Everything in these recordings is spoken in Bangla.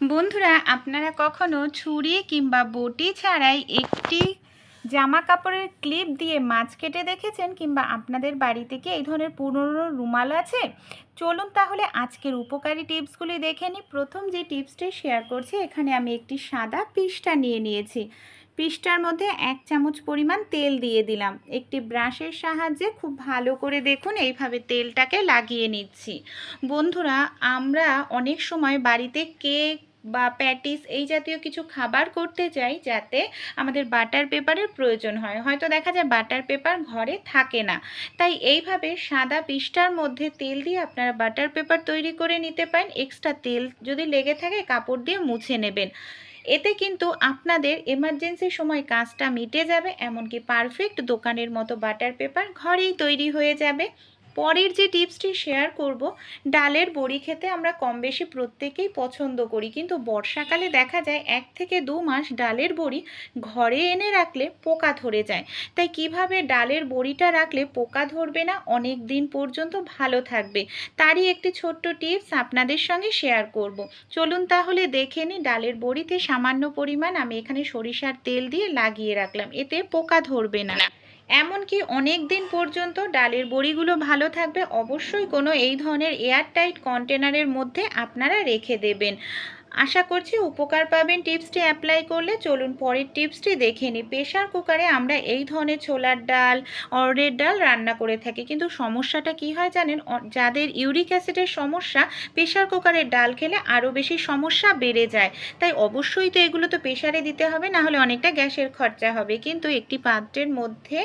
বন্ধুরা, আপনারা কখনো ছুরি কিংবা বটি ছাড়াই একটি জামা কাপড়ের ক্লিপ দিয়ে মাছ কেটে দেখেছেন কিংবা আপনাদের বাড়িতে কি এই ধরনের পুরনো রুমাল আছে? চলুন তাহলে আজকের উপকারী টিপসগুলি দেখে নিই। প্রথম যে টিপসটি শেয়ার করছি, এখানে আমি একটি সাদা পিসটা নিয়ে নিয়েছি। পিসটার মধ্যে এক চামচ পরিমাণ তেল দিয়ে দিলাম। একটি ব্রাশের সাহায্যে খুব ভালো করে দেখুন এইভাবে তেলটাকে লাগিয়ে নিচ্ছি। বন্ধুরা, আমরা অনেক সময় বাড়িতে কেক বা প্যাটিস এই জাতীয় কিছু খাবার করতে চাই যাতে আমাদের বাটার পেপারের প্রয়োজন হয়। হয়তো দেখা যায় বাটার পেপার ঘরে থাকে না। তাই এইভাবে সাদা পিসটার মধ্যে তেল দিয়ে আপনারা বাটার পেপার তৈরি করে নিতে পারেন। এক্সট্রা তেল যদি লেগে থাকে, কাপড় দিয়ে মুছে নেবেন। এতে কিন্তু আপনাদের এমার্জেন্সির সময় কাজটা মিটে যাবে, এমনকি পারফেক্ট দোকানের মতো বাটার পেপার ঘরেই তৈরি হয়ে যাবে। পরের যে টিপসটি শেয়ার করব, ডালের বড়ি খেতে আমরা কম বেশি প্রত্যেকেই পছন্দ করি। কিন্তু বর্ষাকালে দেখা যায় এক থেকে দু মাস ডালের বড়ি ঘরে এনে রাখলে পোকা ধরে যায়। তাই কীভাবে ডালের বড়িটা রাখলে পোকা ধরবে না, অনেক দিন পর্যন্ত ভালো থাকবে। তারই একটি ছোট্ট টিপস আপনাদের সঙ্গে শেয়ার করব। চলুন তাহলে দেখে নিই ডালের বড়িতে সামান্য পরিমাণ আমি এখানে সরিষার তেল দিয়ে লাগিয়ে রাখলাম। এতে পোকা ধরবে না। এমনকি অনেক দিন পর্যন্ত ডালের বড়িগুলো ভালো থাকবে, অবশ্যই কোনো এই ধরনের এয়ারটাইট কন্টেনারের মধ্যে আপনারা রেখে দেবেন। আশা করছি উপকার পাবেন টিপসটি অ্যাপ্লাই করলে। চলুন পরের টিপসটি দেখে নিই। প্রেশার কুকারে আমরা এই ধরনের ছোলার ডাল অরড়ের ডাল রান্না করে থাকি। কিন্তু সমস্যাটা কি হয় জানেন? যাদের ইউরিক অ্যাসিডের সমস্যা প্রেশার কুকারের ডাল খেলে আরও বেশি সমস্যা বেড়ে যায়। তাই অবশ্যই তো এগুলো তো প্রেশারে দিতে হবে না হলে অনেকটা গ্যাসের খরচা হবে। কিন্তু একটি পাত্রের মধ্যে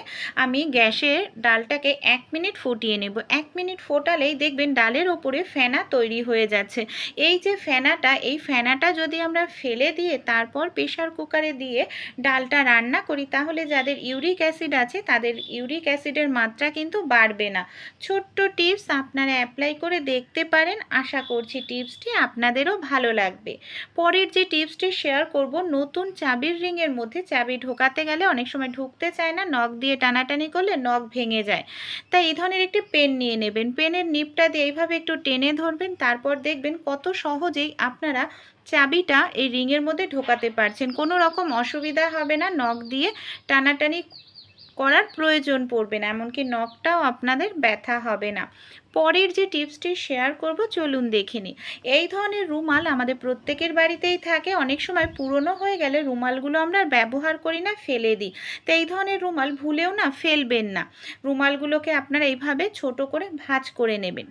আমি গ্যাসের ডালটাকে এক মিনিট ফুটিয়ে নেব। এক মিনিট ফোটালেই দেখবেন ডালের ওপরে ফেনা তৈরি হয়ে যাচ্ছে। এই যে ফেনাটা, এই ফেনাটা যদি আমরা ফেলে দিয়ে তারপর প্রেশার কুকারে দিয়ে ডালটা রান্না করি, তাহলে যাদের ইউরিক অ্যাসিড আছে, তাদের ইউরিক অ্যাসিডের মাত্রা কিন্তু বাড়বে না। ছোট্ট টিপস আপনারা অ্যাপ্লাই করে দেখতে পারেন। আশা করছি টিপসটি আপনাদেরও ভালো লাগবে। পরের যে টিপসটি শেয়ার করব, নতুন চাবির রিংয়ের মধ্যে চাবি ঢোকাতে গেলে অনেক সময় ঢুকতে চায় না, নখ দিয়ে টানাটানি করলে নখ ভেঙে যায়। তাই এই ধরনের একটি পেন নিয়ে নেবেন। পেনের নিপটা দিয়ে এইভাবে একটু টেনে ধরবেন, তারপর দেখবেন কত সহজেই আপনারা চাবিটা এই রিংয়ের মধ্যে ঢোকাতে পারছেন। কোনো রকম অসুবিধা হবে না, নখ দিয়ে টানাটানি করার প্রয়োজন পড়বে না, এমনকি নখটাও আপনাদের ব্যথা হবে না। পরের যে টিপসটি শেয়ার করব, চলুন দেখে নিই। এই ধরনের রুমাল আমাদের প্রত্যেকের বাড়িতেই থাকে। অনেক সময় পুরনো হয়ে গেলে রুমালগুলো আমরা ব্যবহার করি না, ফেলে দিই। তো এই ধরনের রুমাল ভুলেও না ফেলবেন না। রুমালগুলোকে আপনারা এইভাবে ছোট করে ভাঁজ করে নেবেন।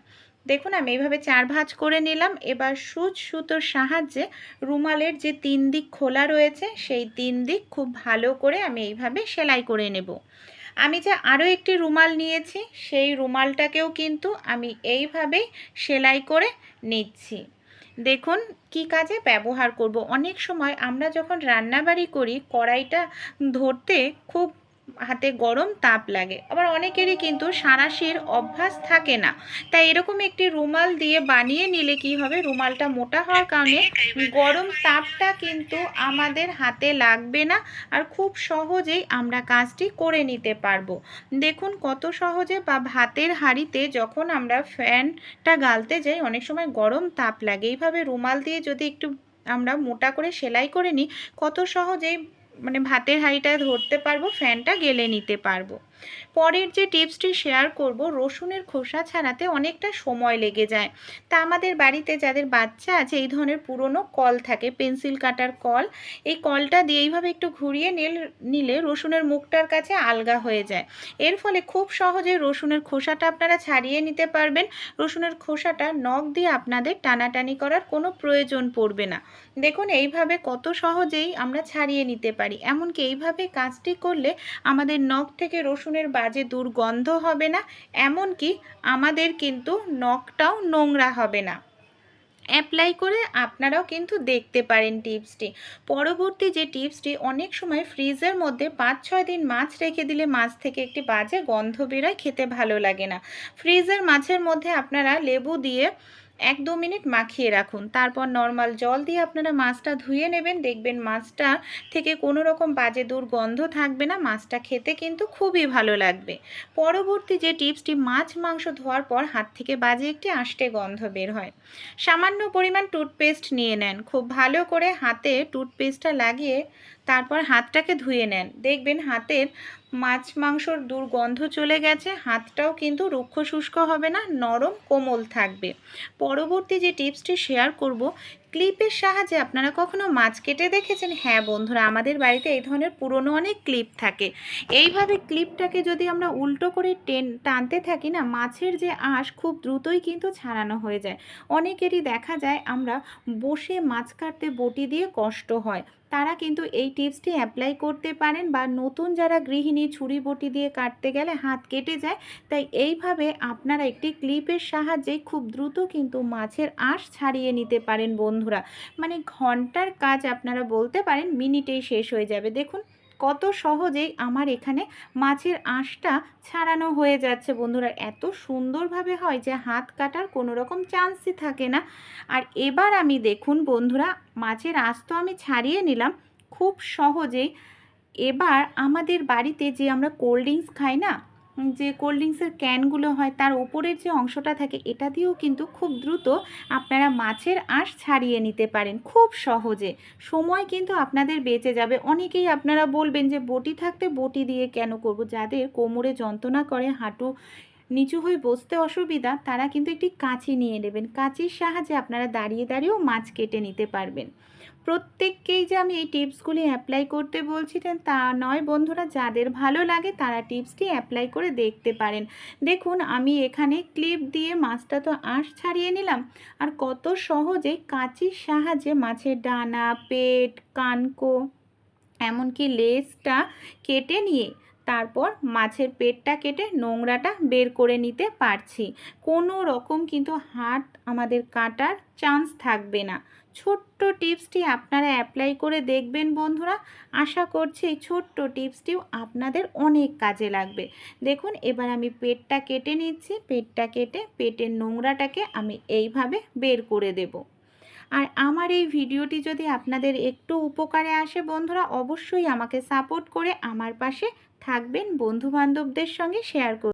দেখুন, আমি এইভাবে চার ভাঁজ করে নিলাম। এবার সুচ সুতোর সাহায্যে রুমালের যে তিন দিক খোলা রয়েছে, সেই তিন দিক খুব ভালো করে আমি এইভাবে সেলাই করে নেব। আমি যে আরও একটি রুমাল নিয়েছি, সেই রুমালটাকেও কিন্তু আমি এইভাবেই সেলাই করে নিচ্ছি। দেখুন, কি কাজে ব্যবহার করব? অনেক সময় আমরা যখন রান্নাবাড়ি করি, কড়াইটা ধরতে খুব হাতে গরম তাপ লাগে। আবার অনেকেরই কিন্তু সাঁড়াশির অভ্যাস থাকে না। তাই এরকম একটি রুমাল দিয়ে বানিয়ে নিলে কি হবে? রুমালটা মোটা হওয়ার কারণে গরম তাপটা কিন্তু আমাদের হাতে লাগবে না আর খুব সহজেই আমরা কাজটি করে নিতে পারব। দেখুন কত সহজে বা ভাতের হাঁড়িতে যখন আমরা ফ্যানটা গালতে যাই, অনেক সময় গরম তাপ লাগে। এইভাবে রুমাল দিয়ে যদি একটু আমরা মোটা করে সেলাই করে নিই, কত সহজেই মানে ভাতের হাঁড়িটা ধরতে পারব ফ্যানটা গেলে নিতে পারব। পরের যে টিপসটি শেয়ার করব, রসুনের খোসা ছাড়াতে অনেকটা সময় লেগে যায়। তা আমাদের বাড়িতে যাদের বাচ্চা আছে, এই ধরনের পুরনো কল থাকে, পেন্সিল কাটার কল, এই কলটা দিয়ে এইভাবে একটু ঘুরিয়ে নিল, নিলে রসুনের মুখটার কাছে আলগা হয়ে যায়। এর ফলে খুব সহজে রসুনের খোসাটা আপনারা ছাড়িয়ে নিতে পারবেন। রসুনের খোসাটা নখ দিয়ে আপনাদের টানাটানি করার কোনো প্রয়োজন পড়বে না। দেখুন, এইভাবে কত সহজেই আমরা ছাড়িয়ে নিতে পারি। এমনকি এইভাবে কাজটি করলে আমাদের নখ থেকে রসুনের বাজে দুর্গন্ধ হবে না, এমনকি আমাদের কিন্তু নখটাও নোংরা হবে না। অ্যাপ্লাই করে আপনারাও কিন্তু দেখতে পারেন টিপসটি। পরবর্তী যে টিপসটি, অনেক সময় ফ্রিজের মধ্যে পাঁচ ছয় দিন মাছ রেখে দিলে মাছ থেকে একটি বাজে গন্ধ বেরোয়, খেতে ভালো লাগে না। ফ্রিজের মাছের মধ্যে আপনারা লেবু দিয়ে এক দু মিনিট মাখিয়ে রাখুন। তারপর নর্মাল জল দিয়ে আপনারা মাছটা ধুয়ে নেবেন। দেখবেন মাছটা থেকে কোনো রকম বাজে দুর্গন্ধ থাকবে না। মাছটা খেতে কিন্তু খুবই ভালো লাগবে। পরবর্তী যে টিপসটি মাছ মাংস ধোয়ার পর হাত থেকে বাজে একটি আষ্টে গন্ধ বের হয়। সামান্য পরিমাণ টুথপেস্ট নিয়ে নেন। খুব ভালো করে হাতে টুথপেস্টটা লাগিয়ে তারপর হাতটাকে ধুয়ে নেন। দেখবেন হাতের মাছ মাংসর দুর্গন্ধ চলে গেছে, হাতটাও কিন্তু রুক্ষ শুষ্ক হবে না, নরম, কোমল থাকবে। পরবর্তী যে টিপসটি শেয়ার করব, ক্লিপের সাহায্যে আপনারা কখনো মাছ কেটে দেখেছেন? হ্যাঁ বন্ধুরা, আমাদের বাড়িতে এই ধরনের পুরনো অনেক ক্লিপ থাকে। এইভাবে ক্লিপটাকে যদি আমরা উল্টো করে টেন, টানতে থাকি না, মাছের যে আঁশ খুব দ্রুতই কিন্তু ছাড়ানো হয়ে যায়। অনেকেরই দেখা যায় আমরা বসে মাছ কাটতে বটি দিয়ে কষ্ট হয়। তারা কিন্তু এই টিপসটি অ্যাপ্লাই করতে পারেন বা নতুন যারা গৃহিণী ছুরি বটি দিয়ে কাটতে গেলে হাত কেটে যায়, তাই এইভাবে আপনারা একটি ক্লিপের সাহায্যে খুব দ্রুত কিন্তু মাছের আঁশ ছাড়িয়ে নিতে পারেন বন্ধুরা। মানে ঘণ্টার কাজ আপনারা বলতে পারেন, মিনিটেই শেষ হয়ে যাবে। দেখুন কত সহজেই আমার এখানে মাছের আঁশটা ছাড়ানো হয়ে যাচ্ছে বন্ধুরা। এত সুন্দরভাবে হয় যে হাত কাটার কোনো রকম চান্সই থাকে না। আর এবার আমি দেখুন বন্ধুরা, মাছের আঁশ তো আমি ছাড়িয়ে নিলাম। খুব সহজেই এবার আমাদের বাড়িতে যে আমরা কোল্ড ড্রিঙ্কস খাই না যে কোল্ড ড্রিঙ্কসের ক্যানগুলো হয়, তার উপরের যে অংশটা থাকে, এটা দিয়েও কিন্তু খুব দ্রুত আপনারা মাছের আঁশ ছাড়িয়ে নিতে পারেন খুব সহজে। সময় কিন্তু আপনাদের বেঁচে যাবে। অনেকেই আপনারা বলবেন যে, বটি থাকতে বটি দিয়ে কেন করব? যাদের কোমরে যন্ত্রণা করে, হাঁটু নিচু হয়ে বসতে অসুবিধা, তারা কিন্তু একটি কাঁচি নিয়ে নেবেন। কাঁচির সাহায্যে আপনারা দাঁড়িয়ে দাঁড়িয়েও মাছ কেটে নিতে পারবেন। প্রত্যেককেই যে আমি এই টিপসগুলি অ্যাপ্লাই করতে বলছি তা নয় বন্ধুরা, যাদের ভালো লাগে তারা টিপসটি অ্যাপ্লাই করে দেখতে পারেন। দেখুন, আমি এখানে ক্লিপ দিয়ে মাছটা তো আঁশ ছাড়িয়ে নিলাম। আর কত সহজে কাঁচির সাহায্যে মাছের ডানা, পেট, কানকো, এমনকি লেজটা কেটে নিয়ে তারপর মাছের পেটটা কেটে নোংরাটা বের করে নিতে পারছি। কোনো রকম কিন্তু হাত আমাদের কাটার চান্স থাকবে না। ছোট্ট টিপসটি আপনারা অ্যাপ্লাই করে দেখবেন বন্ধুরা। আশা করছি এই ছোট্ট টিপসটিও আপনাদের অনেক কাজে লাগবে। দেখুন, এবার আমি পেটটা কেটে নিচ্ছি। পেটটা কেটে পেটের নোংরাটাকে আমি এইভাবে বের করে দেব। আর আমার এই ভিডিওটি যদি আপনাদের একটু উপকারে আসে বন্ধুরা, অবশ্যই আমাকে সাপোর্ট করে আমার পাশে থাকবেন বন্ধু বান্ধবদের সঙ্গে শেয়ার করুন।